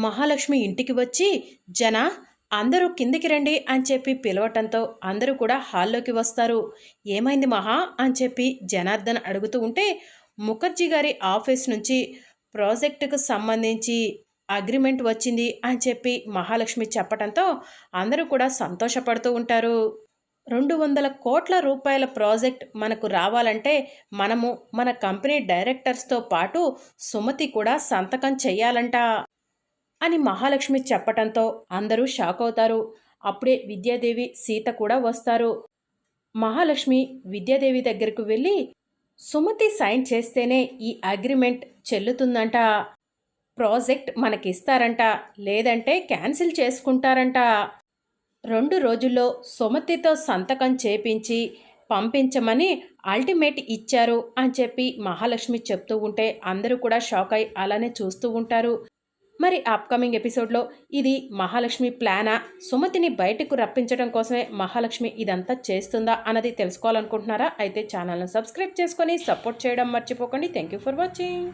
మహాలక్ష్మి ఇంటికి వచ్చి జన అందరూ కిందికి రండి అని చెప్పి పిలవటంతో అందరూ కూడా హాల్లోకి వస్తారు. ఏమైంది మహా? అని చెప్పి జనార్దన్ అడుగుతూ ఉంటే ముఖర్జీ గారి ఆఫీస్ నుంచి ప్రాజెక్టుకు సంబంధించి అగ్రిమెంట్ వచ్చింది అని చెప్పి మహాలక్ష్మి చెప్పటంతో అందరూ కూడా సంతోషపడుతూ ఉంటారు. రెండు వందల కోట్ల రూపాయల ప్రాజెక్ట్ మనకు రావాలంటే మనము మన కంపెనీ డైరెక్టర్స్తో పాటు సుమతి కూడా సంతకం చెయ్యాలంట. అని మహాలక్ష్మి చెప్పటంతో అందరూ షాక్ అవుతారు అప్పుడే విద్యాదేవి సీత కూడా వస్తారు. మహాలక్ష్మి విద్యాదేవి దగ్గరకు వెళ్ళి సుమతి సైన్ చేస్తేనే ఈ అగ్రిమెంట్ చెల్లుతుందంట. ప్రాజెక్ట్ మనకిస్తారంట. లేదంటే క్యాన్సిల్ చేసుకుంటారంట. రెండు రోజుల్లో సుమతితో సంతకం చేపించి పంపించమని అల్టిమేట్ ఇచ్చారు అని చెప్పి మహాలక్ష్మి చెప్తూ ఉంటే అందరూ కూడా షాక్ అయి అలానే చూస్తూ ఉంటారు. మరి అప్కమింగ్ ఎపిసోడ్లో ఇది మహాలక్ష్మి ప్లానా సుమతిని బయటకు రప్పించడం కోసమే మహాలక్ష్మి ఇదంతా చేస్తుందా అన్నది తెలుసుకోవాలనుకుంటున్నారా? అయితే ఛానల్ను సబ్స్క్రైబ్ చేసుకొని సపోర్ట్ చేయడం మర్చిపోకండి. Thank you for watching